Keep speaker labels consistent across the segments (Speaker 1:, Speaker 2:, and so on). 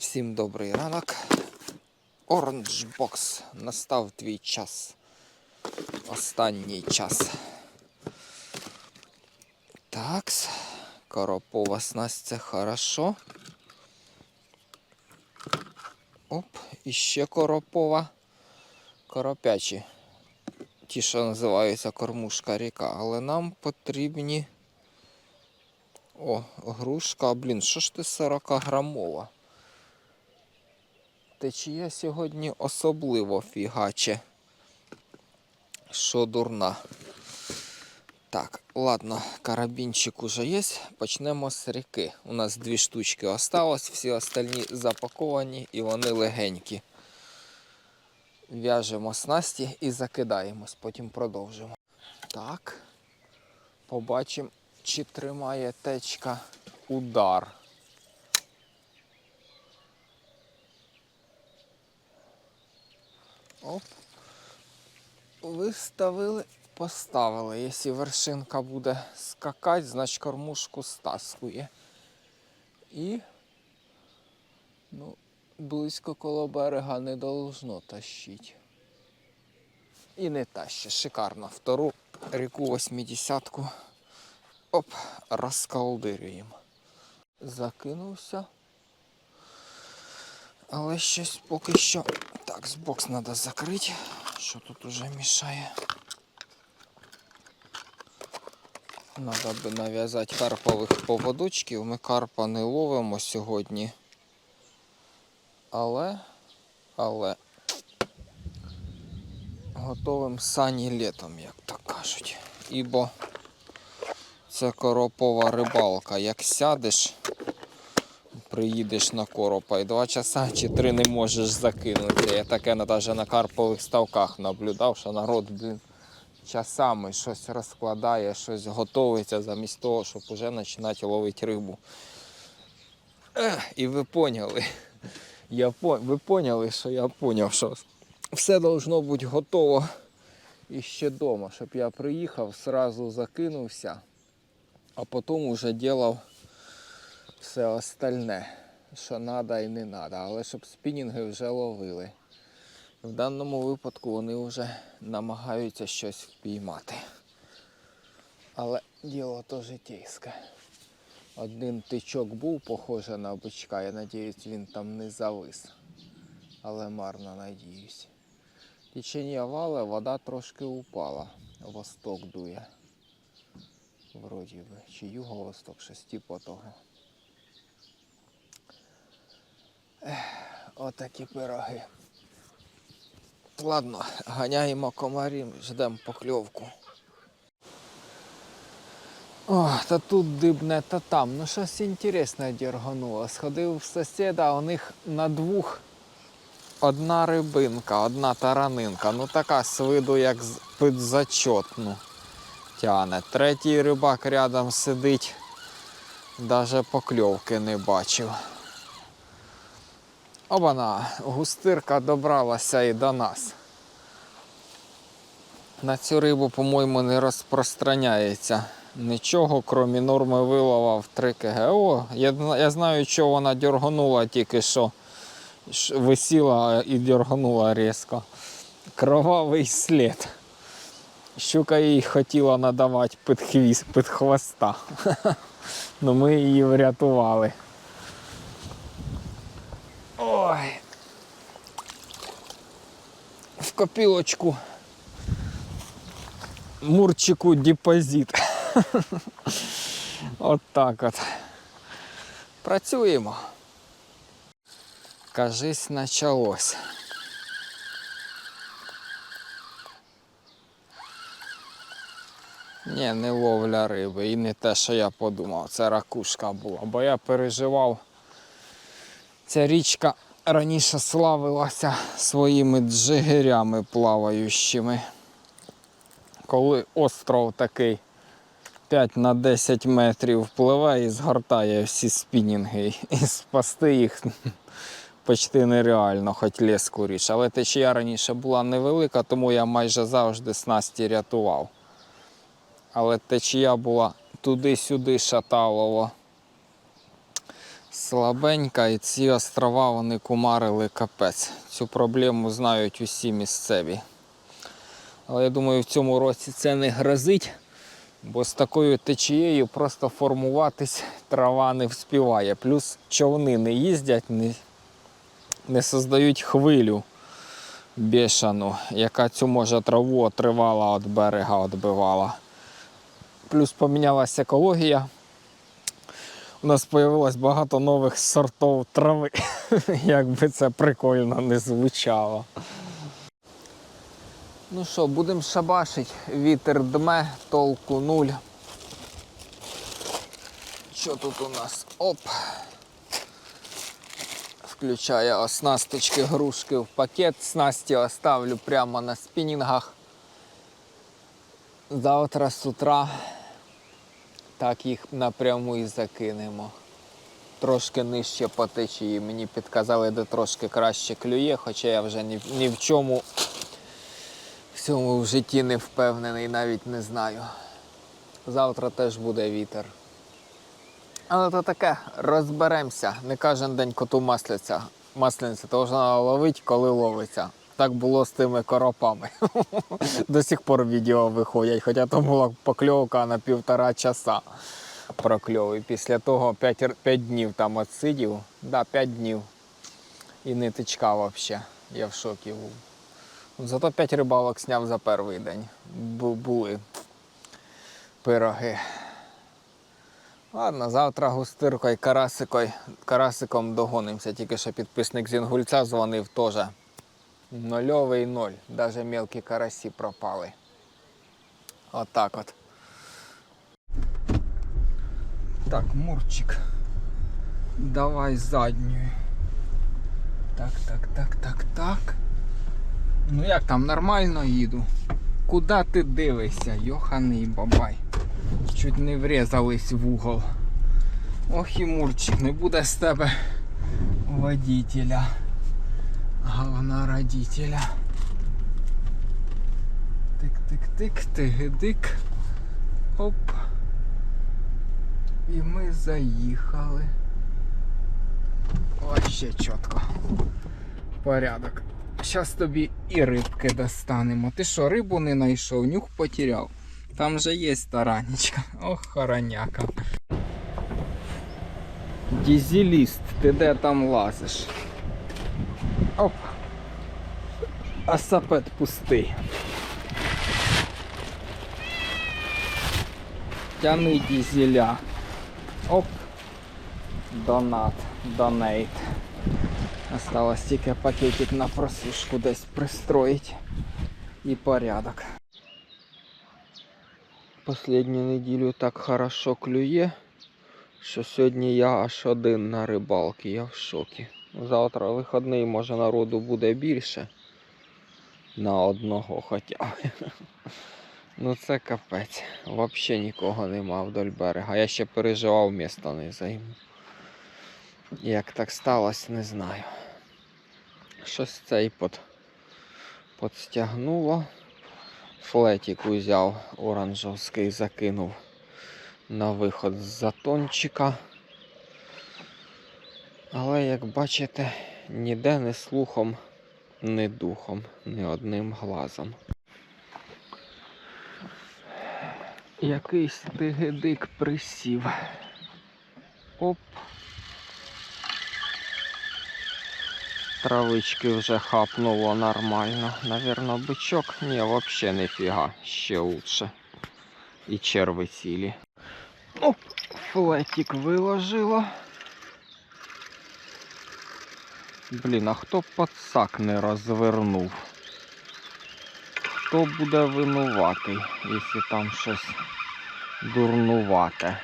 Speaker 1: Всім добрий ранок. Box. Настав твій час. Останній час. Такс. Коропова снасть це хорошо. Оп, і ще коропова. Коропячі. Ті, що називаються кормушка ріка. Але нам потрібні. О, грушка, блін, що ж ти 40 грамова? Течія сьогодні особливо фігаче. Що дурна. Так, ладно, карабінчик уже є. Почнемо з ріки. У нас дві штучки осталось, всі остальні запаковані і вони легенькі. В'яжемо снасті і закидаємось, потім продовжимо. Так. Побачимо, чи тримає течка удар. Оп. Виставили, поставили. Якщо вершинка буде скакати, значить кормушку стаскує. І ну, близько коло берега не должно тащить. І не таще. Шикарно. Втору ріку 80-ку. Оп, розколдирюємо. Закинувся. Але щось поки що. Так, з бокс треба закрити. Що тут уже мішає? Треба би нав'язати карпових поводочків. Ми карпа не ловимо сьогодні. Але, але готовим сані літом, як так кажуть. Ібо це коропова рибалка. Як сядеш, приїдеш на коропа і два часа чи три не можеш закинути. Я таке навіть на карпових ставках наблюдав, що народ, блін, часами щось розкладає, щось готується замість того, щоб вже починати ловити рибу. І ви поняли. Я. Ви поняли, що я поняв, що все должно бути готово і ще вдома, щоб я приїхав, сразу закинувся, а потім уже делав все остальне, що треба і не треба. Але щоб спінінги вже ловили. В даному випадку вони вже намагаються щось впіймати. Але діло то житейське. Один тичок був похожий на бичка, я надіюсь, він там не завис. Але марно надіюсь. Течення вале, вода трошки упала. Восток дує. Вроді би. Чи юго-восток, щось типу того. Отакі пироги. Ладно, ганяємо комарів, ждемо покльовку. О, та тут дибне, та там. Ну щось інтересне діргануло. Сходив в сусіда, у них на двох одна рибинка, одна таранинка. Ну така з виду, як з- під тяне. Третій рибак рядом сидить, навіть покльовки не бачив. Обана, густирка добралася і до нас. На цю рибу, по-моєму, не розпространяється нічого, крім норми вилова в 3 кг. О, я, я знаю, що вона дерганула тільки що. Висіла і дерганула різко. Кровавий слід. Щука їй хотіла надавати під хвіст, під хвоста. Ну ми її врятували. Ой. В копілочку. Мурчику депозит. от так от. Працюємо. Кажись, почалось. Ні, не ловля риби і не те, що я подумав. Це ракушка була. Бо я переживав. Ця річка раніше славилася своїми джигирями плаваючими. Коли остров такий 5 на 10 метрів впливає і згортає всі спінінги. І спасти їх почти нереально, хоч леску річ. Але течія раніше була невелика, тому я майже завжди снасті рятував. Але течія була туди-сюди шаталово. Слабенька, і ці острова вони кумарили капець. Цю проблему знають усі місцеві. Але я думаю, в цьому році це не грозить, бо з такою течією просто формуватись трава не вспіває. Плюс човни не їздять, не, не создають хвилю бешану, яка цю може траву отривала від берега, відбивала. Плюс помінялася екологія. У нас з'явилось багато нових сортів трави. Як би це прикольно не звучало. Ну що, будемо шабашить. Вітер дме, толку нуль. Що тут у нас? Оп. Включаю оснасточки, грушки в пакет. Снасті оставлю прямо на спінінгах. Завтра з утра так їх напряму і закинемо. Трошки нижче по течії. Мені підказали, де трошки краще клює, хоча я вже ні, ні в чому в цьому в житті не впевнений, навіть не знаю. Завтра теж буде вітер. Але то таке, розберемося. Не кожен день коту масляться. Масляниця, то можна ловити, коли ловиться. Так було з тими коропами. До сих пор відео виходять, хоча то була покльовка на півтора часа прокльов. І після того 5, 5 днів там отсидів. Да, 5 днів. І нитичка взагалі. Я в шокі був. Зато 5 рибалок зняв за перший день. Були пироги. Ладно, завтра густиркою, карасикою, карасиком догонимося. Тільки що підписник з Інгульця дзвонив теж. Нульовий ноль. Навіть мелкі карасі пропали. Отак от. Так, Мурчик. Давай задньою. Так, так, так, так, так. Ну як там, нормально їду? Куда ти дивишся, йоханий бабай? Чуть не врізались в угол. Ох і Мурчик, не буде з тебе водителя. Говна родителя. Тик-тик-тик, тигидик. Оп. І ми заїхали. Вообще чітко. Порядок. Щас тобі і рибки достанемо. Ти що, рибу не знайшов, нюх потеряв. Там же є таранечка. Ох, хороняка. Дізеліст, ти де там лазиш? Оп. А сапет пустий. Тяни дізеля. Оп. Донат, донейт. Осталось тільки пакетик на просушку десь пристроїть. І порядок. Последню неділю так хорошо клює, що сьогодні я аж один на рибалки, я в шокі. Завтра вихідний, може народу буде більше. На одного хоча б. Ну це капець. Взагалі нікого нема вдоль берега. Я ще переживав, міста не займу. Як так сталося, не знаю. Щось цей под, подстягнуло. Флетик узяв оранжевський, закинув на виход з затончика. Але, як бачите, ніде не слухом, ні духом, ні одним глазом. Якийсь тигидик присів. Оп. Травички вже хапнуло нормально. Навірно, бичок. Ні, взагалі ніфіга. Ще лучше. І черви цілі. Оп, флетик виложило. Блін, а хто подсак не розвернув? Хто буде винуватий, якщо там щось дурнувате?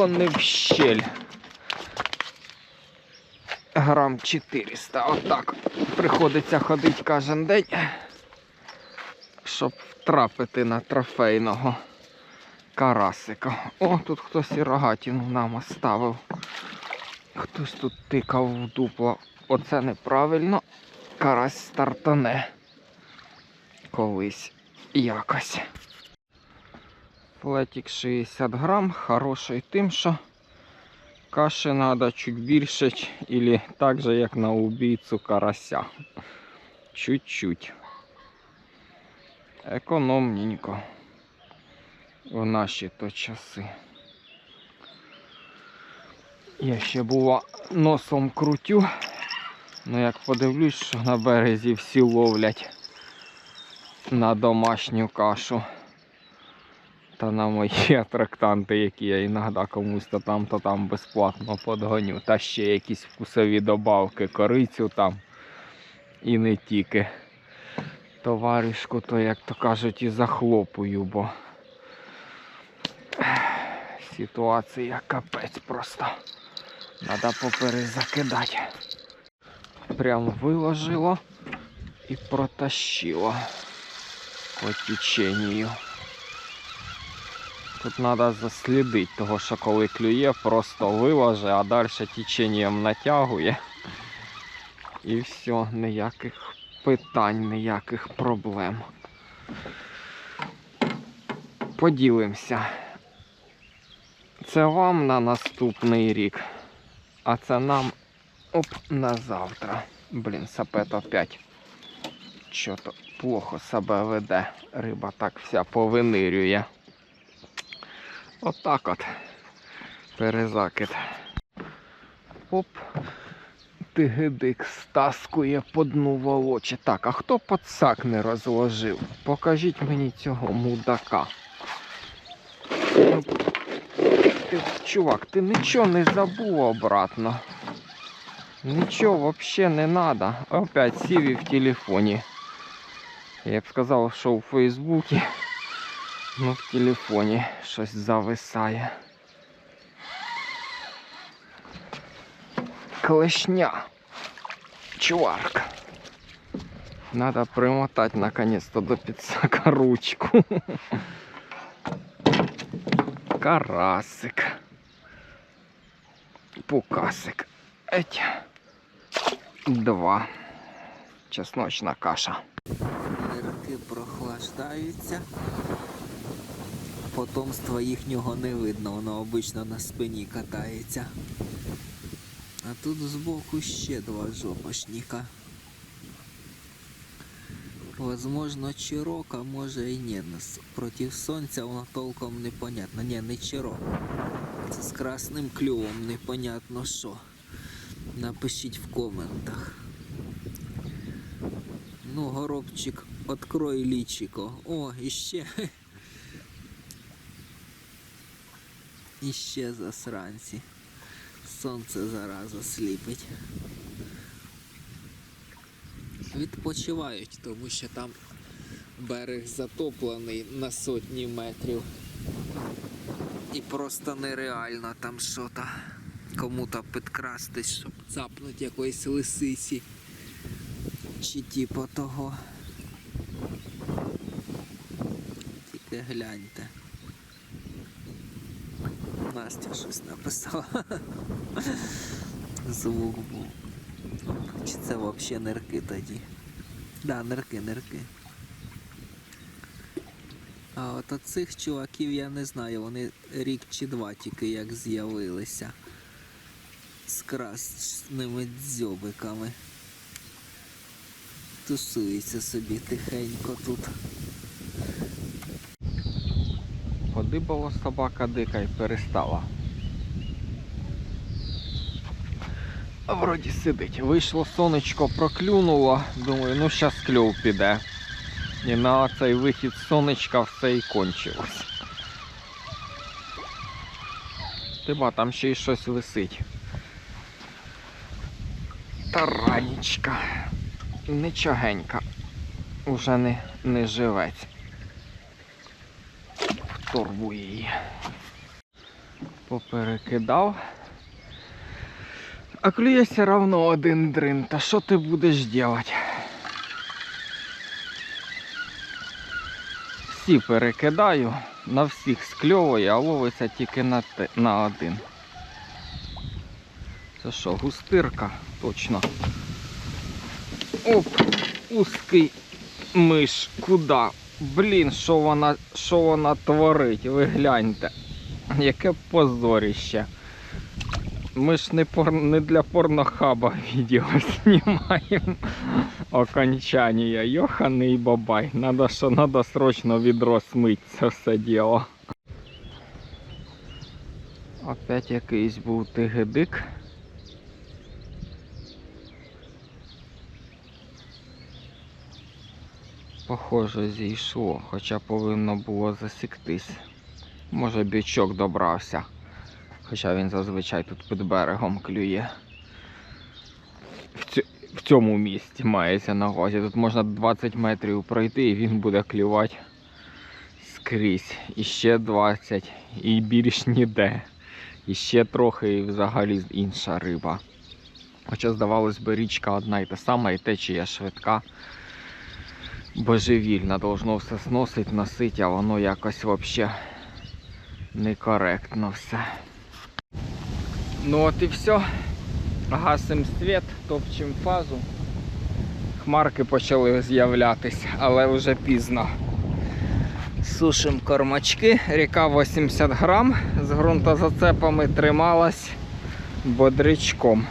Speaker 1: Тільки не щель. Грам 400. Отак. Приходиться ходити кожен день, щоб втрапити на трофейного карасика. О, тут хтось і рогатину нам оставив. Хтось тут тикав в дупло. Оце неправильно. Карась стартане. Колись якось. Флетик 60 грам, хороший тим, що каші треба чуть більше, ч- так же, як на убійцю карася. Чуть-чуть. Економненько. В наші то часи. Я ще бува носом крутю. Ну як подивлюсь, що на березі всі ловлять на домашню кашу. Та на мої атрактанти, які я іноді комусь то там, то там безплатно подгоню. Та ще якісь вкусові добавки, корицю там. І не тільки. Товаришку, то як то кажуть, і захлопую, бо ситуація капець просто. Надо поперезакидати. Прям виложило і протащило по теченню. Тут треба заслідити, того що коли клює, просто вилаже, а далі теченням натягує. І все, ніяких питань, ніяких проблем. Поділимося. Це вам на наступний рік, а це нам оп, на завтра. Блін, сапет опять. Що-то плохо себе веде. Риба так вся повинирює. Отак от. Перезакид. Оп. Тигидик стаскує по дну волоче. Так, а хто подсак не розложив? Покажіть мені цього мудака. Ну, Ти, чувак, ти нічого не забув обратно. Нічого взагалі не треба. Опять сів і в телефоні. Я б сказав, що у Фейсбуці, ну в телефоні щось зависає. Клешня. Чуварка. Надо примотать наконец-то до підсака ручку. Карасик. Пукасик. Еть. Два. Чесночна каша.
Speaker 2: Нирки прохлаждаються. Потомства їхнього не видно, воно обично на спині катається. А тут збоку ще два жопошника. Возможно, чирок, а може і ні. С- Проти сонця воно толком непонятно. Ні, не чирок. Це з красним клювом непонятно що. Напишіть в коментах. Ну, горобчик, открой личико. О, іще. Іще засранці. Сонце зараза сліпить. Відпочивають, тому що там берег затоплений на сотні метрів. І просто нереально там що-то кому-то підкрастись, щоб цапнути якоїсь лисиці. Чи типу того. Тільки гляньте. Настя щось написала. Звук був. Чи це взагалі нирки тоді? Да, нирки, нирки. А от оцих чуваків я не знаю, вони рік чи два тільки як з'явилися. З красними дзьобиками тусується собі тихенько тут.
Speaker 1: Подибала собака дика і перестала. Вроді сидить. Вийшло сонечко, проклюнуло. Думаю, ну щас кльов піде. І на цей вихід сонечка все і кончилось. Тиба, там ще й щось висить. Таранічка. Нічогенька. Уже не, не живець. Торбу її. Поперекидав. А клює все равно один дрин. Та що ти будеш делать? Всі перекидаю, на всіх скльовує, а ловиться тільки на, те, на один. Це що, густирка? Точно. Оп, узкий миш. Куда? Блін, що вона, що вона творить? Ви гляньте. Яке позоріще. Ми ж не, пор... не для порнохаба відео знімаємо. Окончання. Йоханий бабай. Надо, що надо срочно відро смить це все діло. Опять якийсь був тигедик. Похоже, зійшло, хоча повинно було засіктись. Може бічок добрався. Хоча він зазвичай тут під берегом клює. В, ць... в цьому місці мається на увазі. Тут можна 20 метрів пройти і він буде клювати скрізь. І ще 20, і більш ніде. І ще трохи і взагалі інша риба. Хоча, здавалось би, річка одна і та сама, і течія швидка. Божевільна, должно все сносить, носить, а воно якось взагалі некоректно все. Ну от і все. Гасим світ, топчем фазу. Хмарки почали з'являтись, але вже пізно. Сушим кормачки, ріка 80 грам, з ґрунтозацепами трималась бодрячком.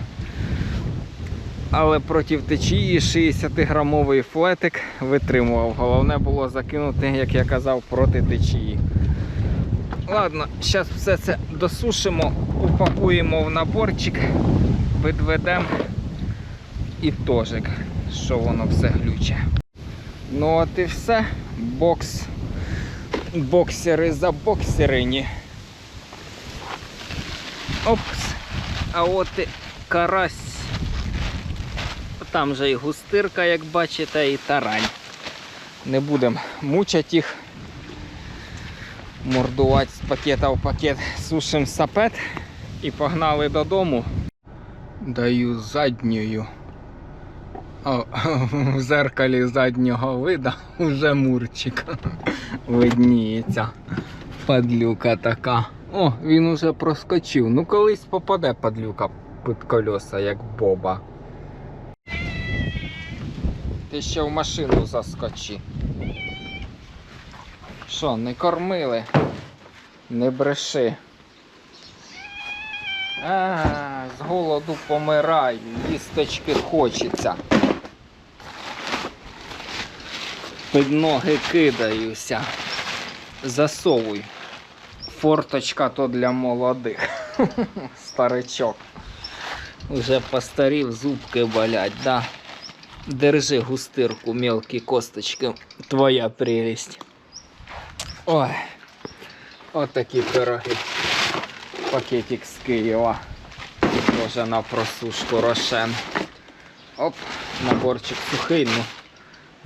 Speaker 1: Але проти течії 60-грамовий флетик витримував. Головне було закинути, як я казав, проти течії. Ладно, зараз все це досушимо, упакуємо в наборчик, підведемо і тожик, що воно все глюче. Ну от і все. Бокс. Боксери за боксерині. Опс. А от і карась. Там же і густирка, як бачите, і тарань. Не будемо мучати їх. Мордувати з пакета в пакет сушим сапет і погнали додому. Даю задньою. О, в зеркалі заднього вида вже мурчик видніється. Падлюка така. О, він уже проскочив. Ну колись попаде падлюка під колеса, як боба. Ти ще в машину заскочи. Що, не кормили? Не бреши. А, з голоду помираю, їсточки хочеться. Під ноги кидаюся. Засовуй. Форточка то для молодих. Старичок. Уже постарів, зубки болять, да. Держи густирку, мелкі косточки. Твоя прелесть. Ой. От такі пироги. Пакетик з Києва. Тоже на просушку рошен. Оп, наборчик сухий, ну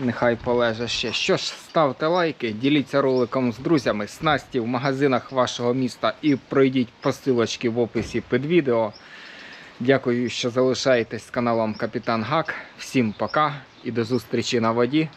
Speaker 1: нехай полеже ще. Що ж, ставте лайки, діліться роликом з друзями, снасті в магазинах вашого міста і пройдіть посилочки в описі під відео. Дякую, що залишаєтесь з каналом Капітан Гак. Всім пока і до зустрічі на воді.